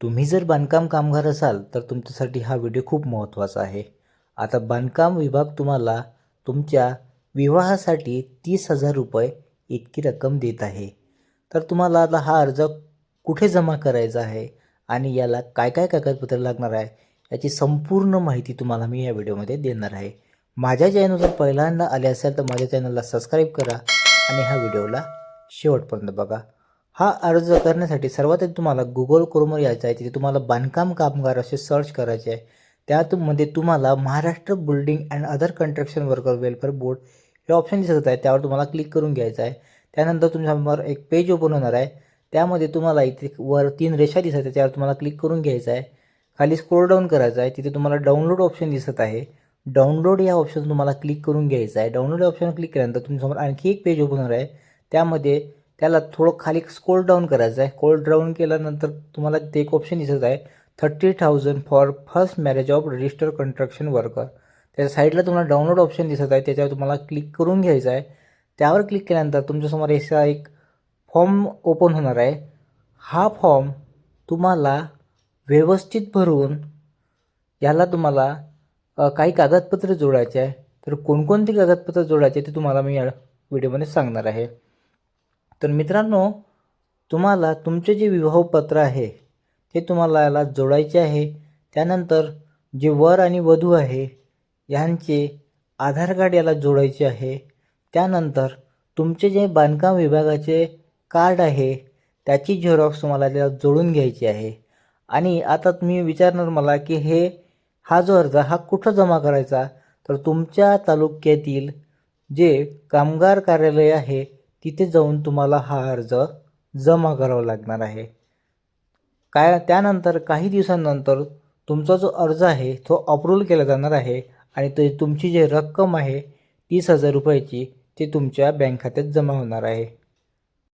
तुम्ही जर बांधकाम कामगार असाल तर तुमच्यासाठी हा व्हिडिओ खूप महत्त्वाचा आहे. आता बांधकाम विभाग तुम्हाला तुमच्या विवाहासाठी तीस हजार रुपये इतकी रक्कम देत आहे. तर तुम्हाला आता हा अर्ज कुठे जमा करायचा आहे आणि याला काय काय कागदपत्र लागणार आहे याची संपूर्ण माहिती तुम्हाला मी या व्हिडिओमध्ये देणार आहे. माझ्या चॅनलवर पहिल्यांदा आले असेल तर माझ्या चॅनलला सबस्क्राईब करा आणि ह्या व्हिडिओला शेवटपर्यंत बघा. हा अर्ज करण्यासाठी सर्वात आधी तुम्हाला गुगल क्रोमवर यायचं आहे. तिथे तुम्हाला बांधकाम कामगार असे सर्च करायचे आहे. त्यामध्ये तुम्हाला Maharashtra building and other construction worker welfare board हे ऑप्शन दिसत आहे. त्यावर तुम्हाला क्लिक करून घ्यायचं आहे. त्यानंतर तुमच्यासमोर एक पेज ओपन होणार आहे. त्यामध्ये तुम्हाला इथे वर तीन रेषा दिसत आहे त्यावर तुम्हाला क्लिक करून घ्यायचं आहे. खाली स्क्रोल डाऊन करायचं आहे. तिथे तुम्हाला डाउनलोड ऑप्शन दिसत आहे. डाउनलोड या ऑप्शन तुम्हाला क्लिक करून घ्यायचं आहे. डाउनलोड ऑप्शन क्लिक केल्यानंतर तुमच्यासमोर आणखी एक पेज ओपन होणार आहे. त्यामध्ये त्याला थोडं खाली स्कोल डाऊन करायचं आहे. स्कोल डाऊन केल्यानंतर तुम्हाला ते एक ऑप्शन दिसत आहे. Thirty thousand for first marriage of register construction worker त्याच्या साईडला तुम्हाला डाउनलोड ऑप्शन दिसत आहे. त्याच्यावर तुम्हाला क्लिक करून घ्यायचं आहे. त्यावर क्लिक केल्यानंतर तुमच्यासमोर असा एक फॉर्म ओपन होणार आहे. हा फॉर्म तुम्हाला व्यवस्थित भरून याला तुम्हाला काही कागदपत्र जोडायचे आहे. तर कोणकोणती कागदपत्र जोडायचे ते तुम्हाला मी या व्हिडिओमध्ये सांगणार आहे. तर मित्रांनो तुम्हाला तुमचे जे विवाहपत्र आहे ते तुम्हाला याला जोडायचे आहे. त्यानंतर जे वर आणि वधू आहे यांचे आधार कार्ड याला जोडायचे आहे. त्यानंतर तुमचे जे बांधकाम विभागाचे कार्ड आहे त्याची झेरॉक्स तुम्हाला त्याला जोडून घ्यायची आहे. आणि आता तुम्ही विचारणार मला की हे हा जो अर्ज हा कुठं जमा करायचा? तर तुमच्या तालुक्यातील जे कामगार कार्यालय आहे तिथे जाऊन तुम्हाला हा अर्ज जमा करावा लागणार आहे. काय त्यानंतर काही दिवसांनंतर तुमचा जो अर्ज आहे तो अप्रूव्ह केला जाणार आहे आणि ते तुमची जी रक्कम आहे तीस हजार रुपयाची ती तुमच्या बँक खात्यात जमा होणार आहे.